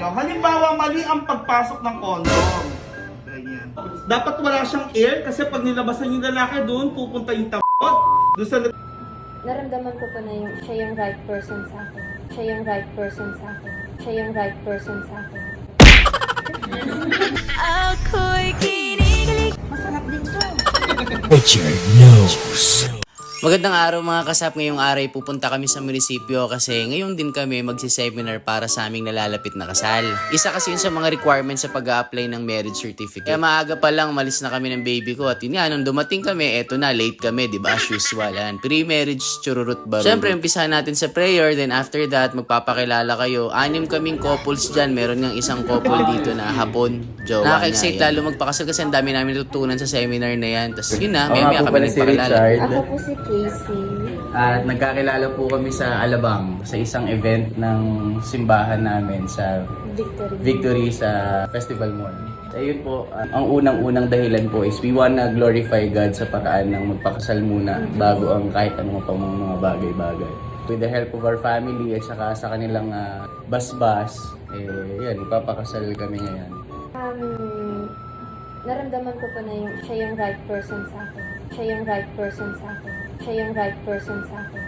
Halimbawa, mali ang pagpasok ng condom. Ganyan. Dapat wala siyang air kasi pag nilabasan yung lalaki doon, pupunta yung tapot. Doon sa Naramdaman ko pa na yung, siya yung right person sa akin. Siya yung right person sa akin. Siya yung right person sa akin. Ako'y kinikilig Masarap din to. Magandang araw mga kasap. Ngayong araw ay pupunta kami sa munisipyo kasi ngayon din kami magsi-seminar para sa aming nalalapit na kasal. Isa kasi yun sa mga requirements sa pag apply ng marriage certificate. Kaya maaga pa lang malis na kami ng baby ko at yun nga, nung dumating kami, eto na, late kami, di ba? As usual. Yan. Pre-marriage chururut barurut. Siyempre, umpisahan natin sa prayer, then after that, magpapakilala kayo. Anim kaming couples dyan. Meron ngang isang couple dito na hapon. Jowa Nakaka-excite lalo magpakasal kasi ang dami namin natutunan sa seminar na yan. Tapos yun na, may po kami nagpakilala. Ako po si Casey. At nagkakilala po kami sa Alabang sa isang event ng simbahan namin sa Victory. Victory sa Festival Mall. Ayun po, uh, ang unang-unang dahilan po is we wanna glorify God sa paraan ng magpakasal muna bago ang kahit anong pang mga bagay-bagay. With the help of our family at saka sa kanilang uh, basbas, eh, yan, magpapakasal kami ngayon. Um, naramdaman ko pa na yung, siya yung right person sa akin. Siya yung right person sa akin. Siya yung right person sa akin.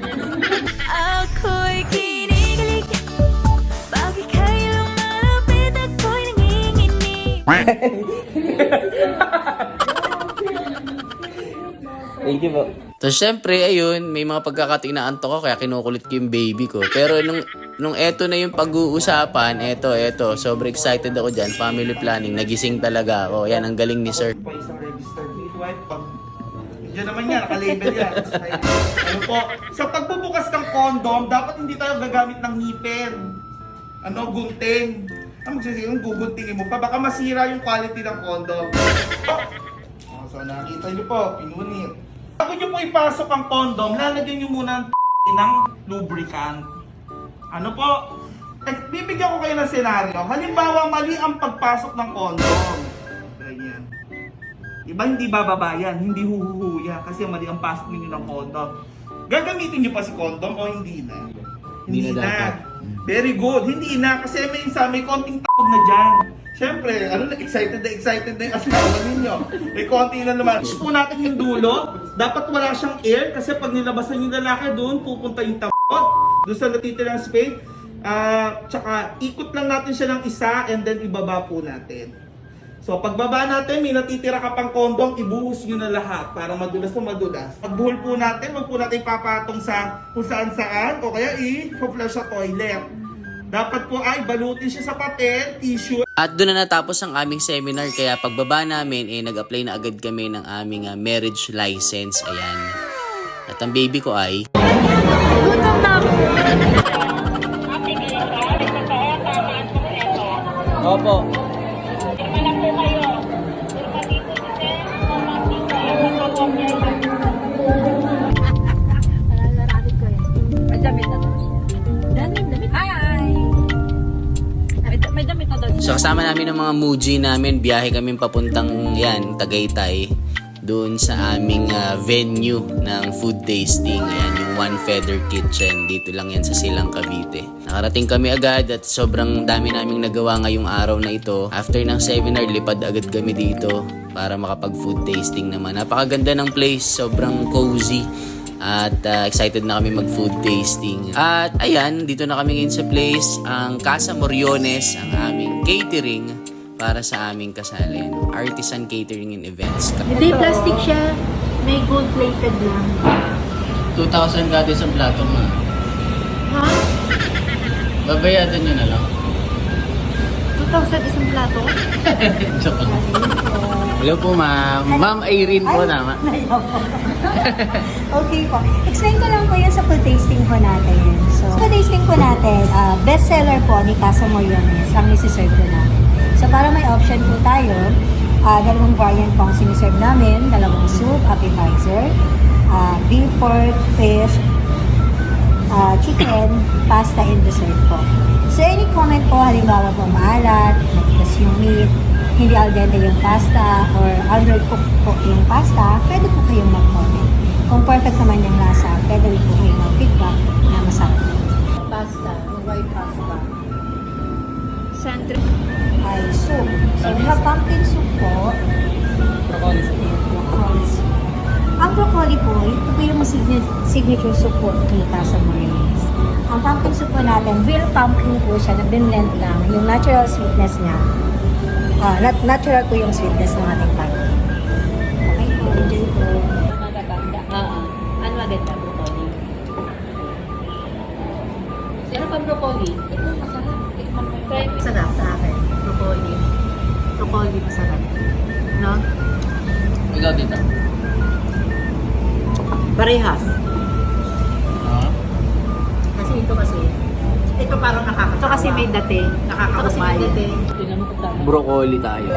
Ako'y kinikilig Bakit kayo lumalapit Ako'y nanginginig Thank you po. Tapos syempre, ayun, may mga pagkakataon na antok ko kaya kinukulit ko yung baby ko. Pero nung, nung eto na yung pag-uusapan, eto, eto, sobrang excited ako dyan, family planning, nagising talaga ako. Yan, ang galing ni sir. Diyan naman yan, nakalabel yan. ano po, sa pagbubukas ng condom, dapat hindi tayo gagamit ng ngipin. Ano, gunting. Ang magsasabi, guguntingin mo pa, baka masira yung quality ng condom. Oh, so nakita niyo po, pinunit. Bago niyo po ipasok ang condom, lalagyan niyo muna ng ng lubricant. Ano po? Eh, bibigyan ko kayo ng senaryo. Halimbawa, mali ang pagpasok ng condom. Diba hindi bababa yan, hindi huhuhuya kasi mali ang pasok ninyo ng condom. Gagamitin niyo pa si condom o hindi na? Hindi na dapat. Very good. Hindi na kasi may isa may konting takot na dyan. Siyempre, ano na, excited na excited na yung asawa ninyo. May konti na naman. Push po natin yung dulo. Dapat wala siyang air kasi pag nilabasan yung lalaki doon, pupunta yung tapot. Doon sa natitirang space. Ah, tsaka ikot lang natin siya ng isa and then ibaba po natin. So pagbaba natin, may natitira ka pang kondom, ibuhos nyo na lahat para madulas na madulas. Pagbuhol po natin, wag po natin papatong sa kung saan saan o kaya i-flush sa toilet. Dapat po ay balutin siya sa papel, tissue, At doon na natapos ang aming seminar kaya pagbaba namin, eh, nag-apply na agad kami ng aming ah, marriage license. Ayan. At ang baby ko ay... Opo. Kasama namin ng mga Muji namin, biyahe kami papuntang yan, Tagaytay, doon sa aming ah, venue ng food tasting. Yan, yung One Feather Kitchen. Dito lang yan sa Silang Cavite. Nakarating kami agad at sobrang dami naming nagawa ngayong araw na ito. After ng seminar, lipad agad kami dito para makapag food tasting naman. Napakaganda ng place, sobrang cozy. At uh, excited na kami mag-food tasting. At ayan, dito na kami ngayon sa place. Ang Casa Moriones, ang aming catering para sa aming kasalan. Artisan Catering and Events. Hindi, plastic siya. May gold-plated lang. 2,000 gati sa plato ma. Ha? Babayadan nyo na lang. 2,000 isang plato? Joke lang. Hello po ma'am. Ma'am Irene po tama. Okay po. Explain ko lang po yun sa food tasting po natin. So, food tasting po natin, uh, best seller po ni Casa Moriones ang nisiserve po namin. So, para may option po tayo, uh, dalawang variant po ang siniserve namin, dalawang soup, appetizer, uh, beef, pork, fish, uh, chicken, pasta, and dessert po. So, any comment po, halimbawa po maalat, matigas yung meat, hindi al dente yung pasta, or undercooked po yung pasta, pwede po kayong mag-comment. Kung perfect naman yung lasa, pwede rin po kayong mag-feedback na masarap. Pasta. Yung white pasta. Sandra. ay soup. So, have pumpkin soup po. Broccoli soup. Ang broccoli po, ito po yung signature soup po ni Casa Morales. Ang pumpkin soup po natin, real pumpkin po siya, na blend lang. Yung natural sweetness niya. Ah, nat- natural po yung sweetness ng ating pumpkin. Okay po, enjoy po. Magaganda. Oo. Ano maganda? Broccoli. Ano pa broccoli? Ito masarap. Tikman mo yung Masarap sa akin. Broccoli. Broccoli masarap. No? Ikaw dito. Parehas. Ah? Kasi ito kasi, ito parang nakakatawa. Ito kasi may dati. Nakakahumay. Ito kasi may dati. Broccoli tayo.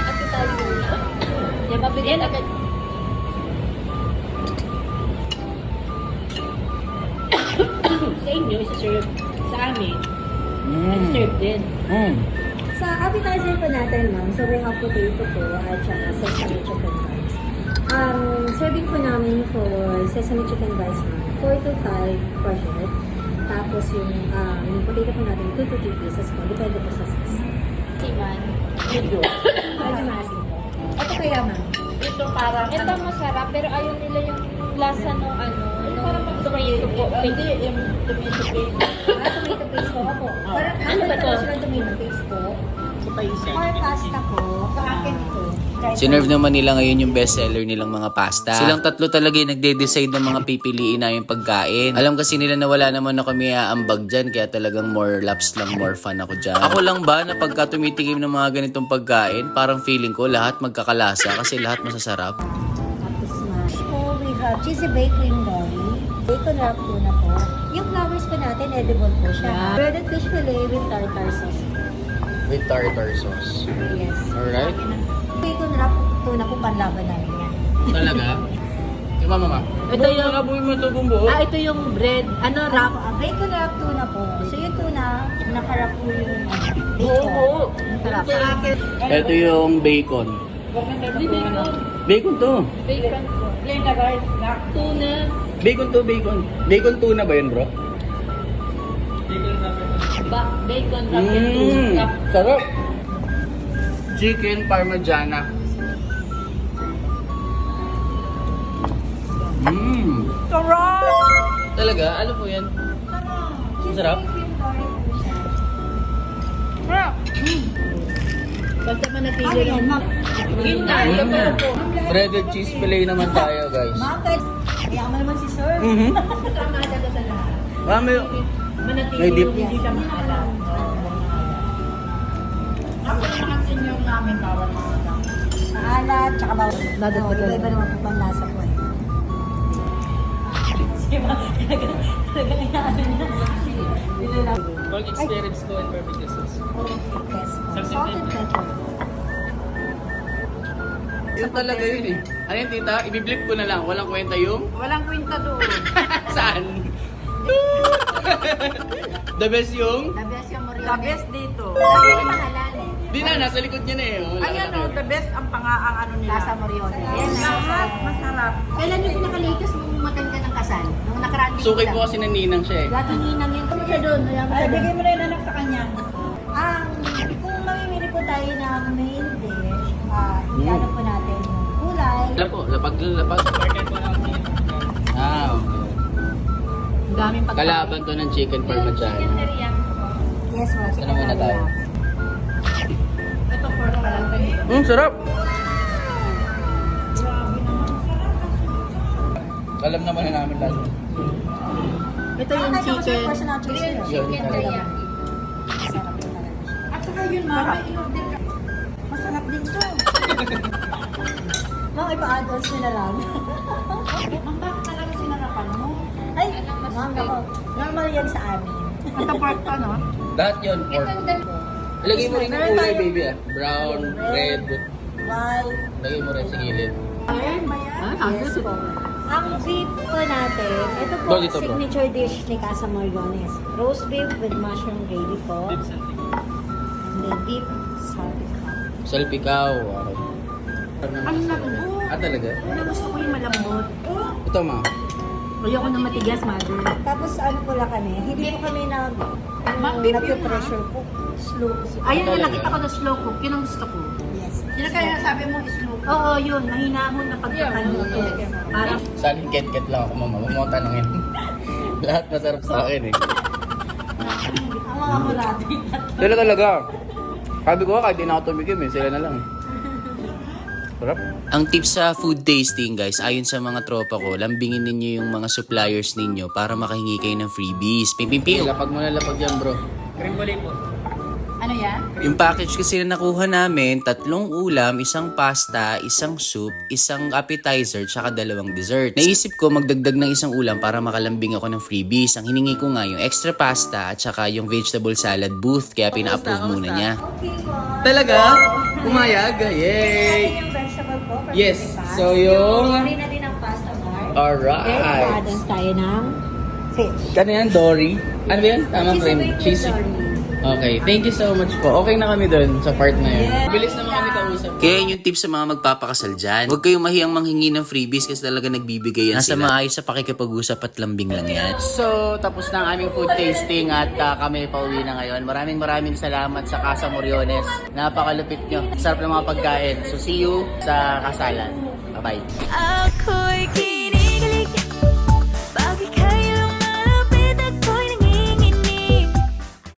Ate tayo. Yan, mabigyan agad. sa inyo, isa-serve. Sa amin, Mm. serve din. Mm. Sa appetizer po natin, ma'am, so we have potato po at saka sesame chicken rice. Um, serving po namin for sesame chicken rice, ma'am, 4 to 5 per head. Tapos yung, um, yung potato po natin, 2 to 3 pieces po, depende po sa size. Timan. Medyo. Medyo maasim po. Ito kaya, ma'am. Ito parang, ito masarap, pero ayaw nila yung lasa ng ano, nung parang tomato po. Hindi, yung tomato paste. Ah, tomato paste po. Opo. Parang, Ano ba to? traditional tomato paste po. Or pasta po. Sa akin ito. Kahit Sinerve naman nila ngayon yung bestseller nilang mga pasta. Silang tatlo talaga yung nagde-decide ng mga pipiliin na yung pagkain. Alam kasi nila na wala naman na kami aambag dyan, kaya talagang more laps lang, more fun ako dyan. Ako lang ba na pagka tumitikim ng mga ganitong pagkain, parang feeling ko lahat magkakalasa kasi lahat masasarap. Tapos smash po, we have cheesy baked cream dolly. Bacon wrap po na po. Yung flowers po natin, edible po siya. Breaded fish fillet with tartar sauce. With tartar sauce. Yes. Alright. Bacon wrap po na po panlaban namin yan. Talaga? Di ba, mama? Ito yung, Nakabuhin mo ito buo. ah, ito yung bread. Ano, wrap? Ah, bacon wrap tuna po. So yung tuna, nakarap po yung Oo, bacon. oo. Nakarap. Ito yung bacon. Bacon to. Bacon. Plain na rice, tuna. Bacon to, bacon. Bacon tuna ba yun, bro? Ba, bacon, wrap and Mmm, tuna. sarap. Chicken parmigiana. Mmm. Talaga? Ano po yan? Masarap? Basta Ano manatili yan, ma'am? Yun na, ito Mm. Breaded cheese fillet naman tayo, guys. Ma'am, kahit kaya mo naman si sir. Mhm. Tama na sa lahat. Mami, Manatili May dip. Yung hindi ka maalam. Maalat, tsaka bawal. Dadagdagan. Oo, Iba-iba naman po pang lasa po eh. work experience ko and barbecue sauce. Yes. Salt and pepper. Yun talaga yun eh. Ano yun, tita? Ibiblip ko na lang. Walang kwenta yung... Walang kwenta doon. Saan? The best yung... The best yung The best dito. Lagi yung pangalan. Di na, nasa likod niya na eh. Wala Ayan na o, the best ang panga ang ano nila. Lasa Morione. Yan na. Lahat masarap. Kailan yung pinaka-latest mong maganda ng kasal? Nung nakaraan din Sukay po kasi ng ninang siya eh. Lagi ninang yun. Ano siya doon? Ayan Ay, bigay mo na yung anak sa kanya. Ang, kung mamimili po tayo ng main dish, ah, Mm. ano po natin yung gulay. Wala po, lapag lapag. Ah, okay. Daming pagkain. Kalaban to ng chicken parmigiana. Yes, ma'am. Pork pa lang tayo. Mm, sarap! Alam naman na namin lasa. Ito yung chicken. Choice nyo. Yun, talaga. At saka yun, mama, in-order ka. Masarap din to. Ma'am, ipa-add-ons nyo na lang. Ma'am, bakit talaga sinarapan mo? Ay, ma'am, ako. Normal yan sa amin. Ito pork pa, no? Lahat yun, pork. Ilagay mo rin yung Meron kulay, tayo- baby ah. Brown, red. White. Lagay mo rin sa gilid. Ayun ba yan? Yes po. Ang beef po natin, ito po, bro. signature dish ni Casa Morgones. Roast beef with mushroom gravy po. And then beef salpicao. Salpikaw. Okay. Ang lambot. Ah, talaga? Una gusto ko yung malambot. Ito, ma. Ayoko na matigas, mother. Tapos ano po lang kami, hindi po kami nag, Ma'am, ano, beef yun, nag-pressure cook. Slow. Ayun yung nakita ko na slow cook. Yun ang gusto ko. Yes. Yun ang kaya sabi mo slow cook. Oo, yun. Mahinahon na pagkakaluto. Parang Sa akin, ket-ket lang ako, mama. Huwag mo tanongin. Lahat masarap sa akin eh. Ang mga murado. Sila talaga. Sabi ko nga, kahit di na ako tumigim eh. Sila na lang eh. Sarap. Ang tips sa food tasting guys, ayon sa mga tropa ko, lambingin ninyo yung mga suppliers ninyo para makahingi kayo ng freebies. Ping ping ping! Lapag mo na lapag yan, bro. Ano yan? Yung package kasi na nakuha namin, tatlong ulam, isang pasta, isang soup, isang appetizer, tsaka dalawang dessert. Naisip ko magdagdag ng isang ulam para makalambing ako ng freebies. Ang hiningi ko nga yung extra pasta at tsaka yung vegetable salad booth, kaya pina-approve muna niya. Okay po. Talaga? Umayag? Yay! yung vegetable po. for Yes. breakfast. So, yung- Ori na din ang pasta bar. Alright. Then, add-ons tayo ng fish. Ano yan, Dory? Ano ba yan? Tamang Cheesy cream? with Cheesy. Dory. Okay, thank you so much po. Okay na kami dun sa part na yun. Bilis naman kami kausap. Kaya yun yung tips sa mga magpapakasal dyan. Huwag kayong mahiyang manghingi ng freebies kasi talaga nagbibigay yan Nasa sila. maayos sa pakikipag-usap at lambing lang yan. So, tapos na ang aming food tasting at ah, kami pauwi na ngayon. Maraming maraming salamat sa Casa Moriones. Napakalupit nyo. Sarap ng mga pagkain. So, see you sa kasalan. Bye-bye. Ako'y